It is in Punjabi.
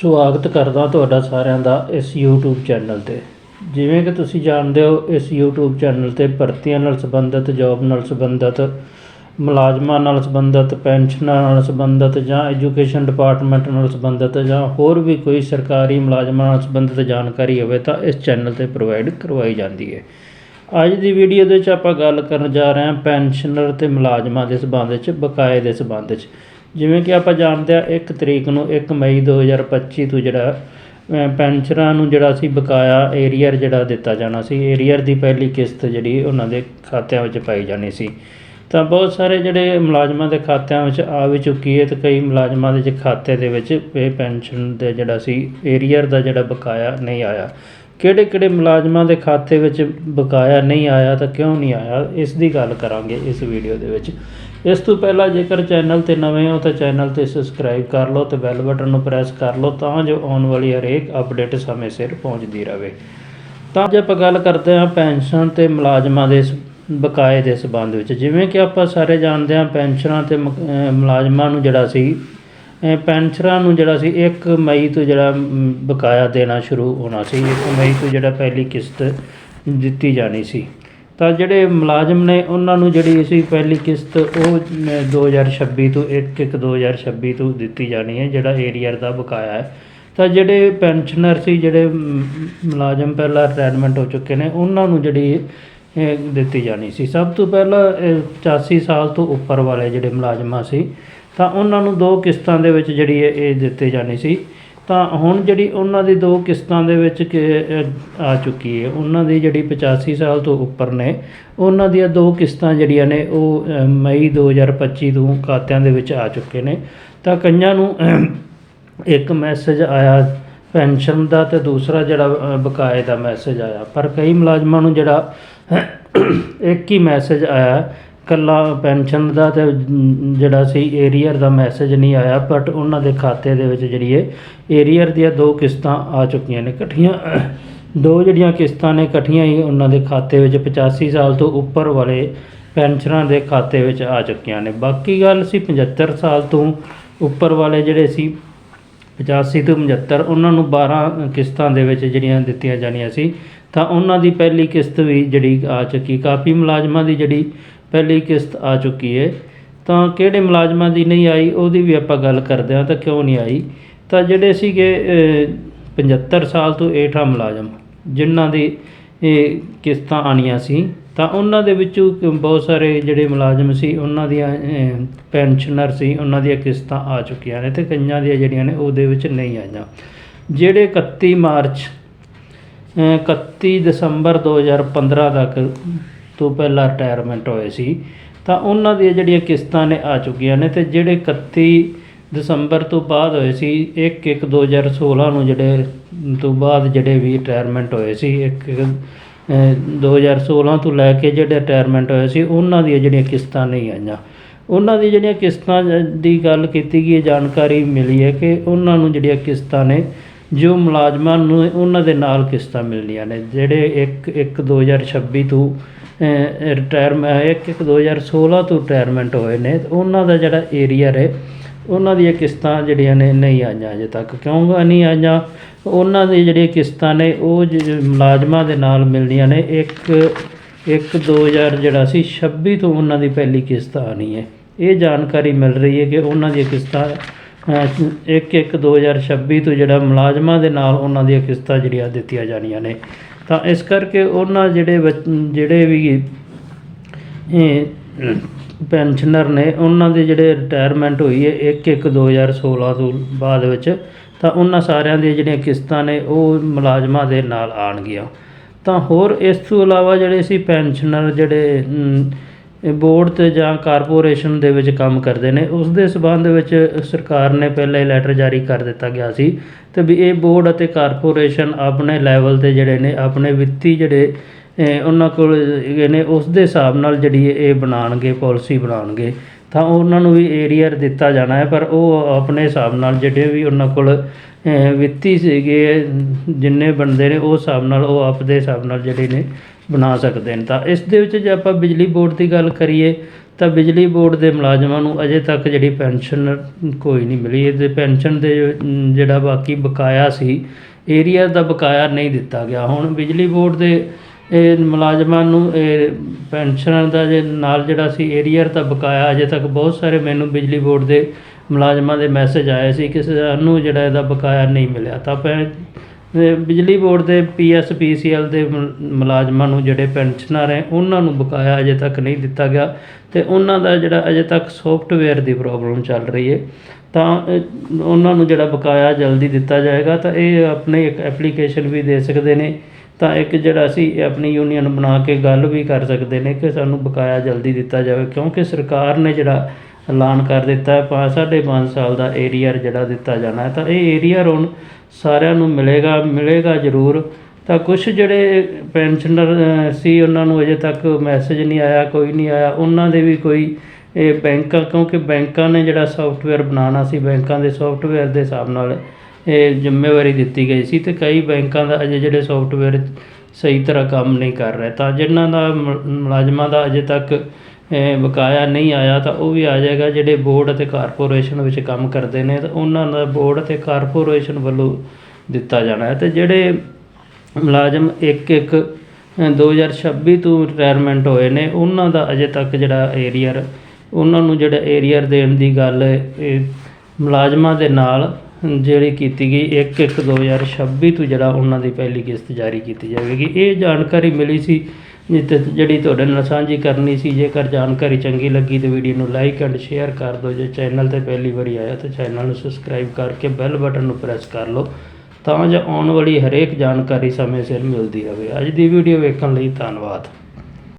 ਸਵਾਗਤ ਕਰਦਾ ਤੁਹਾਡਾ ਸਾਰਿਆਂ ਦਾ ਇਸ YouTube ਚੈਨਲ ਤੇ। ਜਿਵੇਂ ਕਿ ਤੁਸੀਂ ਜਾਣਦੇ ਹੋ, ਇਸ YouTube ਚੈਨਲ ਤੇ ਭਰਤੀਆਂ ਨਾਲ ਸੰਬੰਧਿਤ ਜੌਬ ਨਾਲ ਸੰਬੰਧਿਤ, ਮੁਲਾਜ਼ਮਾਂ ਨਾਲ ਸੰਬੰਧਿਤ, ਪੈਨਸ਼ਨਾਂ ਨਾਲ ਸੰਬੰਧਿਤ ਜਾਂ ਐਜੂਕੇਸ਼ਨ ਡਿਪਾਰਟਮੈਂਟ ਨਾਲ ਸੰਬੰਧਿਤ ਜਾਂ ਹੋਰ ਵੀ ਕੋਈ ਸਰਕਾਰੀ ਮੁਲਾਜ਼ਮਾਂ ਨਾਲ ਸੰਬੰਧਿਤ ਜਾਣਕਾਰੀ ਹੋਵੇ ਤਾਂ ਇਸ ਚੈਨਲ ਤੇ ਪ੍ਰੋਵਾਈਡ ਕਰਵਾਈ ਜਾਂਦੀ ਹੈ। ਅੱਜ ਦੀ ਵੀਡੀਓ ਦੇ ਵਿੱਚ ਆਪਾਂ ਗੱਲ ਕਰਨ ਜਾ ਰਹੇ ਹਾਂ ਪੈਨਸ਼ਨਰ ਤੇ ਮੁਲਾਜ਼ਮਾਂ ਦੇ ਸਬੰਧ ਵਿੱਚ, ਬਕਾਏ ਦੇ ਸਬੰਧ ਵਿੱਚ। ਜਿਵੇਂ ਕਿ ਆਪਾਂ ਜਾਣਦੇ ਹਾਂ ਇੱਕ ਤਰੀਕ ਨੂੰ ਇੱਕ ਮਈ 2025 ਤੋਂ ਜਿਹੜਾ ਅ, ਪੈਨਸ਼ਨਰਾਂ ਨੂੰ ਜਿਹੜਾ ਸੀ ਬਕਾਇਆ ਏਰੀਅਰ ਜਿਹੜਾ ਦਿੱਤਾ ਜਾਣਾ ਸੀ ਏਰੀਅਰ ਦੀ ਪਹਿਲੀ ਕਿਸ਼ਤ ਜਿਹੜੀ ਉਹਨਾਂ ਦੇ ਖਾਤਿਆਂ ਵਿੱਚ ਪਾਈ ਜਾਣੀ ਸੀ। ਤਾਂ ਬਹੁਤ ਸਾਰੇ ਜਿਹੜੇ ਮੁਲਾਜ਼ਮਾਂ ਦੇ ਖਾਤਿਆਂ ਵਿੱਚ ਆ ਵੀ ਚੁੱਕੀ ਹੈ ਤੇ ਕਈ ਮੁਲਾਜ਼ਮਾਂ ਦੇ ਜੇ ਖਾਤੇ ਦੇ ਵਿੱਚ ਇਹ ਪੈਨਸ਼ਨ ਦੇ ਜਿਹੜਾ ਸੀ ਏਰੀਅਰ ਦਾ ਜਿਹੜਾ ਬਕਾਇਆ ਨਹੀਂ ਆਇਆ। ਕਿਹੜੇ ਕਿਹੜੇ ਮੁਲਾਜ਼ਮਾਂ ਦੇ ਖਾਤੇ ਵਿੱਚ ਬਕਾਇਆ ਨਹੀਂ ਆਇਆ ਤਾਂ ਕਿਉਂ ਨਹੀਂ ਆਇਆ? ਇਸ ਦੀ ਗੱਲ ਕਰਾਂਗੇ ਇਸ ਵੀਡੀਓ ਦੇ ਵਿੱਚ। ਇਸ ਤੋਂ ਪਹਿਲਾਂ ਜੇਕਰ ਚੈਨਲ ਤੇ ਨਵੇਂ ਹੋ ਤਾਂ ਚੈਨਲ ਤੇ ਸਬਸਕ੍ਰਾਈਬ ਕਰ ਲਓ ਤੇ ਬੈਲ ਬਟਨ ਨੂੰ ਪ੍ਰੈਸ ਕਰ ਲਓ ਤਾਂ ਜੋ ਆਉਣ ਵਾਲੀ ਹਰੇਕ ਅਪਡੇਟ ਸਮੇਂ ਸਿਰ ਪਹੁੰਚਦੀ ਰਹੇ ਤਾਂ ਜੇ ਆਪਾਂ ਗੱਲ ਕਰਦੇ ਹਾਂ ਪੈਨਸ਼ਨ ਤੇ ਮੁਲਾਜ਼ਮਾਂ ਦੇ ਸ- ਬਕਾਏ ਦੇ ਸਬੰਧ ਵਿੱਚ। ਜਿਵੇਂ ਕਿ ਆਪਾਂ ਸਾਰੇ ਜਾਣਦੇ ਹਾਂ ਪੈਨਸ਼ਨਾਂ ਤੇ ਮ- ਮੁਲਾਜ਼ਮਾਂ ਨੂੰ ਜਿਹੜਾ ਸੀ ਪੈਨਸ਼ਨਰਾਂ ਨੂੰ ਜਿਹੜਾ ਸੀ 1 ਮਈ ਤੋਂ ਜਿਹੜਾ ਬਕਾਇਆ ਦੇਣਾ ਸ਼ੁਰੂ ਹੋਣਾ ਸੀ 1 ਮਈ ਤੋਂ ਜਿਹੜਾ ਪਹਿਲੀ ਕਿਸ਼ਤ ਦਿੱਤੀ ਜਾਣੀ ਸੀ। ਤਾਂ ਜਿਹੜੇ ਮੁਲਾਜ਼ਮ ਨੇ ਉਹਨਾਂ ਨੂੰ ਜਿਹੜੀ ਸੀ ਪਹਿਲੀ ਕਿਸ਼ਤ ਉਹ ਅਮ, 2026 ਤੋਂ 1 1 2026 ਤੋਂ ਦਿੱਤੀ ਜਾਣੀ ਹੈ ਜਿਹੜਾ ਏਰੀਅਰ ਦਾ ਬਕਾਇਆ ਹੈ। ਤਾਂ ਜਿਹੜੇ ਪੈਨਸ਼ਨਰ ਸੀ ਜਿਹੜੇ ਮੁਲਾਜ਼ਮ ਪਹਿਲਾਂ ਰਿਟਾਇਰਮੈਂਟ ਹੋ ਚੁੱਕੇ ਨੇ ਉਹਨਾਂ ਨੂੰ ਜਿਹੜੀ ਦਿੱਤੀ ਜਾਣੀ ਸੀ। ਸਭ ਤੋਂ ਪਹਿਲਾਂ ਇਹ 85 ਸਾਲ ਤੋਂ ਉੱਪਰ ਵਾਲੇ ਜਿਹੜੇ ਮੁਲਾਜ਼ਮਾਂ ਸੀ ਤਾਂ ਉਹਨਾਂ ਨੂੰ ਦੋ ਕਿਸ਼ਤਾਂ ਦੇ ਵਿੱਚ ਜਿਹੜੀ ਇਹ ਇਹ ਦਿੱਤੀ ਜਾਣੀ ਸੀ। ਤਾਂ ਹੁਣ ਜਿਹੜੀ ਉਹਨਾਂ ਦੀ ਦੋ ਕਿਸ਼ਤਾਂ ਦੇ ਵਿੱਚ ਕਿ- ਆ ਚੁੱਕੀ ਹੈ। ਉਹਨਾਂ ਦੀ ਜਿਹੜੀ 85 ਸਾਲ ਤੋਂ ਉੱਪਰ ਨੇ। ਉਹਨਾਂ ਦੀਆਂ ਦੋ ਕਿਸ਼ਤਾਂ ਜਿਹੜੀਆਂ ਨੇ ਉਹ ਅਹ, ਮਈ 2025 ਤੋਂ ਖਾਤਿਆਂ ਦੇ ਵਿੱਚ ਆ ਚੁੱਕੇ ਨੇ। ਤਾਂ ਕਈਆਂ ਨੂੰ ਇੱਕ ਮੈਸੇਜ ਆਇਆ ਪੈਨਸ਼ਨ ਦਾ ਤੇ ਦੂਸਰਾ ਜਿਹੜਾ ਬਕਾਏ ਦਾ ਮੈਸੇਜ ਆਇਆ। ਪਰ ਕਈ ਮੁਲਾਜ਼ਮਾਂ ਨੂੰ ਜਿਹੜਾ ਇੱਕ ਹੀ ਮੈਸੇਜ ਆਇਆ ਇਕੱਲਾ ਪੈਨਸ਼ਨ ਦਾ ਤਾਂ ਜਿਹੜਾ ਸੀ ਏਰੀਅਰ ਦਾ ਮੈਸੇਜ ਨਹੀਂ ਆਇਆ ਬਟ ਉਹਨਾਂ ਦੇ ਖਾਤੇ ਦੇ ਵਿੱਚ ਜਿਹੜੀ ਹੈ ਏਰੀਅਰ ਦੀਆਂ ਦੋ ਕਿਸ਼ਤਾਂ ਆ ਚੁੱਕੀਆਂ ਨੇ, ਇਕੱਠੀਆਂ, ਦੋ ਜਿਹੜੀਆਂ ਕਿਸ਼ਤਾਂ ਨੇ ਇਕੱਠੀਆਂ ਹੀ ਉਹਨਾਂ ਦੇ ਖਾਤੇ ਵਿੱਚ 85 ਸਾਲ ਤੋਂ ਉੱਪਰ ਵਾਲੇ ਪੈਨਸ਼ਨਰਾਂ ਦੇ ਖਾਤੇ ਵਿੱਚ ਆ ਚੁੱਕੀਆਂ ਨੇ। ਬਾਕੀ ਗੱਲ ਸੀ 75 ਸਾਲ ਤੋਂ ਉੱਪਰ ਵਾਲੇ ਜਿਹੜੇ ਸੀ 85 ਤੋਂ 75 ਉਹਨਾਂ ਨੂੰ 12 ਕਿਸ਼ਤਾਂ ਦੇ ਵਿੱਚ ਜਿਹੜੀਆਂ ਦਿੱਤੀਆਂ ਜਾਣੀਆਂ ਸੀ, ਤਾਂ ਉਹਨਾਂ ਦੀ ਪਹਿਲੀ ਕਿਸ਼ਤ ਵੀ ਜਿਹੜੀ ਆ ਚੁੱਕੀ। ਕਾਫੀ ਮੁਲਾਜ਼ਮਾਂ ਦੀ ਜਿਹੜੀ ਪਹਿਲੀ ਕਿਸ਼ਤ ਆ ਚੁੱਕੀ ਹੈ ਤਾਂ ਕਿਹੜੇ ਮੁਲਾਜ਼ਮਾਂ ਦੀ ਨਹੀਂ ਆਈ ਉਹਦੀ ਵੀ ਆਪਾਂ ਗੱਲ ਕਰਦੇ ਹਾਂ ਤਾਂ ਕਿਉਂ ਨਹੀਂ ਆਈ? ਤਾਂ ਜਿਹੜੇ ਸੀਗੇ ਅਹ, 75 ਸਾਲ ਤੋਂ ਏਠਾ ਮੁਲਾਜ਼ਮ ਜਿਨ੍ਹਾਂ ਦੀ ਇਹ ਕਿਸ਼ਤਾਂ ਆਣੀਆਂ ਸੀ ਤਾਂ ਉਹਨਾਂ ਦੇ ਵਿੱਚੋਂ ਬਹੁਤ ਸਾਰੇ ਜਿਹੜੇ ਮੁਲਾਜ਼ਮ ਸੀ ਉਹਨਾਂ ਦੀਆਂ ਪੈਨਸ਼ਨਰ ਸੀ ਉਹਨਾਂ ਦੀਆਂ ਕਿਸ਼ਤਾਂ ਆ ਚੁੱਕੀਆਂ ਨੇ ਤੇ ਕਈਆਂ ਦੀਆਂ ਜਿਹੜੀਆਂ ਨੇ ਉਹਦੇ ਵਿੱਚ ਨਹੀਂ ਆਈਆਂ। ਜਿਹੜੇ 31 ਮਾਰਚ ਅਹ 31 ਦਸੰਬਰ 2015 ਤੱਕ ਤੋਂ ਪਹਿਲਾਂ ਰਿਟਾਇਰਮੈਂਟ ਹੋਏ ਸੀ, ਤਾਂ ਉਹਨਾਂ ਦੀਆਂ ਜਿਹੜੀਆਂ ਕਿਸ਼ਤਾਂ ਨੇ ਆ ਚੁੱਕੀਆਂ ਨੇ ਤੇ ਜਿਹੜੇ 31 ਦਸੰਬਰ ਤੋਂ ਬਾਅਦ ਹੋਏ ਸੀ 1 1 2016 ਨੂੰ ਜਿਹੜੇ ਤੋਂ ਬਾਅਦ ਜਿਹੜੇ ਵੀ ਰਿਟਾਇਰਮੈਂਟ ਹੋਏ ਸੀ, ਇੱਕ ਅਹ 2016 ਤੋਂ ਲੈ ਕੇ ਜਿਹੜੇ ਰਿਟਾਇਰਮੈਂਟ ਹੋਏ ਸੀ, ਉਹਨਾਂ ਦੀਆਂ ਜਿਹੜੀਆਂ ਕਿਸ਼ਤਾਂ ਨਹੀਂ ਆਈਆਂ। ਉਹਨਾਂ ਦੀ ਜਿਹੜੀਆਂ ਕਿਸ਼ਤਾਂ ਜ- ਦੀ ਗੱਲ ਕੀਤੀ ਗਈ ਹੈ ਜਾਣਕਾਰੀ ਮਿਲੀ ਹੈ ਕਿ ਉਹਨਾਂ ਨੂੰ ਜਿਹੜੀਆਂ ਕਿਸ਼ਤਾਂ ਨੇ, ਜੋ ਮੁਲਾਜ਼ਮਾਂ ਨੂੰ ਉਹਨਾਂ ਦੇ ਨਾਲ ਕਿਸ਼ਤਾਂ ਮਿਲਣੀਆਂ ਨੇ, ਜਿਹੜੇ 1 1 2026 ਤੋਂ ਰਿਟਾਇਰਮੈਂਟ 1 1 2016 ਤੋਂ ਰਿਟਾਇਰਮੈਂਟ ਹੋਏ ਨੇ। ਉਹਨਾਂ ਦਾ ਜਿਹੜਾ ਏਰੀਆ ਹੈ ਉਹਨਾਂ ਦੀਆਂ ਕਿਸ਼ਤਾਂ ਜਿਹੜੀਆਂ ਨੇ ਨਹੀਂ ਆਈਆਂ ਅਜੇ ਤੱਕ। ਕਿਉਂ ਨਹੀਂ ਆਈਆਂ? ਉਹਨਾਂ ਦੀ ਜਿਹੜੀਆਂ ਕਿਸ਼ਤਾਂ ਨੇ ਉਹ ਜ- ਮੁਲਾਜ਼ਮਾਂ ਦੇ ਨਾਲ ਮਿਲਦੀਆਂ ਨੇ। ਇੱਕ ਇੱਕ 2000 ਜਿਹੜਾ ਸੀ 26 ਤੋਂ ਉਹਨਾਂ ਦੀ ਪਹਿਲੀ ਕਿਸ਼ਤ ਆਣੀ ਹੈ। ਇਹ ਜਾਣਕਾਰੀ ਮਿਲ ਰਹੀ ਹੈ ਕਿ ਉਹਨਾਂ ਦੀਆਂ ਕਿਸ਼ਤਾਂ ਅਹ, ਇੱਕ ਇੱਕ 2026 ਤੋਂ ਜਿਹੜਾ ਮੁਲਾਜ਼ਮਾਂ ਦੇ ਨਾਲ ਉਹਨਾਂ ਦੀਆਂ ਕਿਸ਼ਤਾਂ ਜਿਹੜੀਆਂ ਦਿੱਤੀਆਂ ਜਾਣੀਆਂ ਨੇ। ਤਾਂ ਇਸ ਕਰਕੇ ਉਹਨਾਂ ਜਿਹੜੇ ਬੱਚ- ਜਿਹੜੇ ਵੀ ਇਹ ਪੈਨਸ਼ਨਰ ਨੇ, ਉਹਨਾਂ ਦੇ ਜਿਹੜੇ ਰਿਟਾਇਰਮੈਂਟ ਹੋਈ ਹੈ 1 1 2016 ਤੋਂ ਬਾਅਦ ਵਿੱਚ, ਤਾਂ ਉਹਨਾਂ ਸਾਰਿਆਂ ਦੀਆਂ ਜਿਹੜੀਆਂ ਕਿਸ਼ਤਾਂ ਨੇ ਉਹ ਮੁਲਾਜ਼ਮਾਂ ਦੇ ਨਾਲ ਆਣਗੀਆਂ ਤਾਂ ਹੋਰ ਇਸ ਤੋਂ ਇਲਾਵਾ ਜਿਹੜੇ ਸੀ ਪੈਨਸ਼ਨਰ ਜਿਹੜੇ ਬੋਰਡ ਤੇ ਜਾਂ ਕਾਰਪੋਰੇਸ਼ਨ ਦੇ ਵਿੱਚ ਕੰਮ ਕਰਦੇ ਨੇ। ਉਸ ਦੇ ਸੰਬੰਧ ਵਿੱਚ ਸਰਕਾਰ ਨੇ ਪਹਿਲਾਂ ਹੀ ਲੈਟਰ ਜਾਰੀ ਕਰ ਦਿੱਤਾ ਗਿਆ ਸੀ ਤੇ ਵੀ ਇਹ ਬੋਰਡ ਅਤੇ ਕਾਰਪੋਰੇਸ਼ਨ ਆਪਣੇ ਲੈਵਲ ਤੇ ਜਿਹੜੇ ਨੇ, ਆਪਣੇ ਵਿੱਤੀ ਜਿਹੜੇ ਉਹਨਾਂ ਕੋਲ ਹੈਗੇ ਨੇ, ਉਸ ਦੇ ਹਿਸਾਬ ਨਾਲ ਜਿਹੜੀ ਇਹ ਬਣਾਉਣਗੇ ਪਾਲਿਸੀ ਬਣਾਉਣਗੇ। ਤਾਂ ਉਹਨਾਂ ਨੂੰ ਵੀ ਏਰੀਅਰ ਦਿੱਤਾ ਜਾਣਾ ਹੈ, ਪਰ ਉਹ ਆਪਣੇ ਹਿਸਾਬ ਨਾਲ ਜਿਹੜੇ ਵੀ ਉਹਨਾਂ ਕੋਲ ਵਿੱਤੀ ਸੀਗੇ, ਜਿੰਨੇ ਬਣਦੇ ਨੇ, ਉਸ ਹਿਸਾਬ ਨਾਲ ਉਹ ਆਪਦੇ ਹਿਸਾਬ ਨਾਲ ਜਿਹੜੇ ਨੇ ਬਣਾ ਸਕਦੇ ਨੇ। ਤਾਂ ਇਸ ਦੇ ਵਿੱਚ ਜੇ ਆਪਾਂ ਬਿਜਲੀ ਬੋਰਡ ਦੀ ਗੱਲ ਕਰੀਏ, ਤਾਂ ਬਿਜਲੀ ਬੋਰਡ ਦੇ ਮੁਲਾਜ਼ਮਾਂ ਨੂੰ ਅਜੇ ਤੱਕ ਜਿਹੜੀ ਪੈਨਸ਼ਨ ਕੋਈ ਨਹੀਂ ਮਿਲੀ। ਇਹਦੇ ਪੈਨਸ਼ਨ ਦੇ ਜਿਹੜਾ ਬਾਕੀ ਬਕਾਇਆ ਸੀ, ਏਰੀਆ ਦਾ ਬਕਾਇਆ ਨਹੀਂ ਦਿੱਤਾ ਗਿਆ। ਹੁਣ ਬਿਜਲੀ ਬੋਰਡ ਦੇ ਇਹ ਮੁਲਾਜ਼ਮਾਂ ਨੂੰ ਇਹ ਪੈਨਸ਼ਨ ਦਾ ਜੇ ਨਾਲ ਜਿਹੜਾ ਸੀ ਏਰੀਅਰ ਦਾ ਬਕਾਇਆ, ਅਜੇ ਤੱਕ ਬਹੁਤ ਸਾਰੇ ਮੈਨੂੰ ਬਿਜਲੀ ਬੋਰਡ ਦੇ ਮੁਲਾਜ਼ਮਾਂ ਦੇ ਮੈਸੇਜ ਆਏ ਸੀ ਕਿ ਸਾਨੂੰ ਜਿਹੜਾ ਇਹਦਾ ਬਕਾਇਆ ਨਹੀਂ ਮਿਲਿਆ। ਤਾਂ ਪੈ ਬਿਜਲੀ ਬੋਰਡ ਦੇ ਪੀਐਸ ਪੀਸੀਐਲ ਦੇ ਮੁਲਾਜ਼ਮਾਂ ਨੂੰ ਜਿਹੜੇ ਪੈਨਸ਼ਨਰ ਹੈ, ਉਹਨਾਂ ਨੂੰ ਬਕਾਇਆ ਅਜੇ ਤੱਕ ਨਹੀਂ ਦਿੱਤਾ ਗਿਆ ਅਤੇ ਉਹਨਾਂ ਦਾ ਜਿਹੜਾ ਅਜੇ ਤੱਕ ਸੋਫਟਵੇਅਰ ਦੀ ਪ੍ਰੋਬਲਮ ਚੱਲ ਰਹੀ ਹੈ। ਤਾਂ ਉਹਨਾਂ ਨੂੰ ਜਿਹੜਾ ਬਕਾਇਆ ਜਲਦੀ ਦਿੱਤਾ ਜਾਏਗਾ, ਤਾਂ ਇਹ ਆਪਣੇ ਇੱਕ ਐਪਲੀਕੇਸ਼ਨ ਵੀ ਦੇ ਸਕਦੇ ਨੇ। ਤਾਂ ਇੱਕ ਜਿਹੜਾ ਅਸੀਂ ਆਪਣੀ ਯੂਨੀਅਨ ਬਣਾ ਕੇ ਗੱਲ ਵੀ ਕਰ ਸਕਦੇ ਨੇ ਕਿ ਸਾਨੂੰ ਬਕਾਇਆ ਜਲਦੀ ਦਿੱਤਾ ਜਾਵੇ, ਕਿਉਂਕਿ ਸਰਕਾਰ ਨੇ ਜਿਹੜਾ ਐਲਾਨ ਕਰ ਦਿੱਤਾ ਪੰਜ ਸਾਢੇ ਪੰਜ ਸਾਲ ਦਾ ਏਰੀਆ ਜਿਹੜਾ ਦਿੱਤਾ ਜਾਣਾ ਤਾਂ ਇਹ ਏਰੀਆ ਹੁਣ ਸਾਰਿਆਂ ਨੂੰ ਮਿਲੇਗਾ ਮਿਲੇਗਾ ਜ਼ਰੂਰ। ਤਾਂ ਕੁਝ ਜਿਹੜੇ ਪੈਨਸ਼ਨਰ ਸੀ, ਉਹਨਾਂ ਨੂੰ ਅਜੇ ਤੱਕ ਮੈਸੇਜ ਨਹੀਂ ਆਇਆ, ਕੋਈ ਨਹੀਂ ਆਇਆ। ਉਹਨਾਂ ਦੇ ਵੀ ਕੋਈ ਇਹ ਬੈਂਕਾਂ, ਕਿਉਂਕਿ ਬੈਂਕਾਂ ਨੇ ਜਿਹੜਾ ਸੌਫਟਵੇਅਰ ਬਣਾਉਣਾ ਸੀ, ਬੈਂਕਾਂ ਦੇ ਸੌਫਟਵੇਅਰ ਦੇ ਹਿਸਾਬ ਨਾਲ ਇਹ ਜ਼ਿੰਮੇਵਾਰੀ ਦਿੱਤੀ ਗਈ ਸੀ ਤੇ ਕਈ ਬੈਂਕਾਂ ਦਾ ਅਜੇ ਜਿਹੜੇ ਸੌਫਟਵੇਅਰ ਸਹੀ ਤਰ੍ਹਾਂ ਕੰਮ ਨਹੀਂ ਕਰ ਰਹੇ। ਤਾਂ ਜਿਨ੍ਹਾਂ ਦਾ ਮੁ- ਮੁਲਾਜ਼ਮਾਂ ਦਾ ਅਜੇ ਤੱਕ ਬਕਾਇਆ ਨਹੀਂ ਆਇਆ ਤਾਂ ਉਹ ਵੀ ਆ ਜਾਏਗਾ ਜਿਹੜੇ ਬੋਰਡ ਅਤੇ ਕਾਰਪੋਰੇਸ਼ਨ ਵਿੱਚ ਕੰਮ ਕਰਦੇ ਨੇ ਤਾਂ ਉਹਨਾਂ ਦਾ ਬੋਰਡ ਅਤੇ ਕਾਰਪੋਰੇਸ਼ਨ ਵੱਲੋਂ ਦਿੱਤਾ ਜਾਣਾ ਹੈ ਤੇ ਜਿਹੜੇ ਮੁਲਾਜ਼ਮ ਇੱਕ ਇੱਕ ਅ, 2026 ਤੋਂ ਰਿਟਾਇਰਮੈਂਟ ਹੋਏ ਨੇ ਉਹਨਾਂ ਦਾ ਅਜੇ ਤੱਕ ਜਿਹੜਾ ਏਰੀਅਰ ਉਹਨਾਂ ਨੂੰ ਜਿਹੜਾ ਏਰੀਅਰ ਦੇਣ ਦੀ ਗੱਲ ਇਹ ਮੁਲਾਜ਼ਮਾਂ ਦੇ ਨਾਲ ਜਿਹੜੀ ਕੀਤੀ ਗਈ 1 1 2026 ਤੋਂ ਜਿਹੜਾ ਉਹਨਾਂ ਦੀ ਪਹਿਲੀ ਕਿਸ਼ਤ ਜਾਰੀ ਕੀਤੀ ਜਾਵੇਗੀ। ਇਹ ਜਾਣਕਾਰੀ ਮਿਲੀ ਸੀ ਜਿੱਤੇ ਜਿਹੜੀ ਤੁਹਾਡੇ ਨਾਲ ਸਾਂਝੀ ਕਰਨੀ ਸੀ, ਜੇਕਰ ਜਾਣਕਾਰੀ ਚੰਗੀ ਲੱਗੀ ਤਾਂ ਵੀਡੀਓ ਨੂੰ ਲਾਈਕ ਐਂਡ ਸ਼ੇਅਰ ਕਰ ਦਿਓ। ਜੇ ਚੈਨਲ ਤੇ ਪਹਿਲੀ ਵਾਰੀ ਆਇਆ ਤਾਂ ਚੈਨਲ ਨੂੰ ਸਬਸਕ੍ਰਾਈਬ ਕਰਕੇ ਬੈਲ ਬਟਨ ਨੂੰ ਪ੍ਰੈਸ ਕਰ ਲਓ ਤਾਂ ਜੋ ਆਉਣ ਵਾਲੀ ਹਰੇਕ ਜਾਣਕਾਰੀ ਸਮੇਂ ਸਿਰ ਮਿਲਦੀ ਰਹੇ। ਅੱਜ ਦੀ ਵੀਡੀਓ ਵੇਖਣ ਲਈ ਧੰਨਵਾਦ।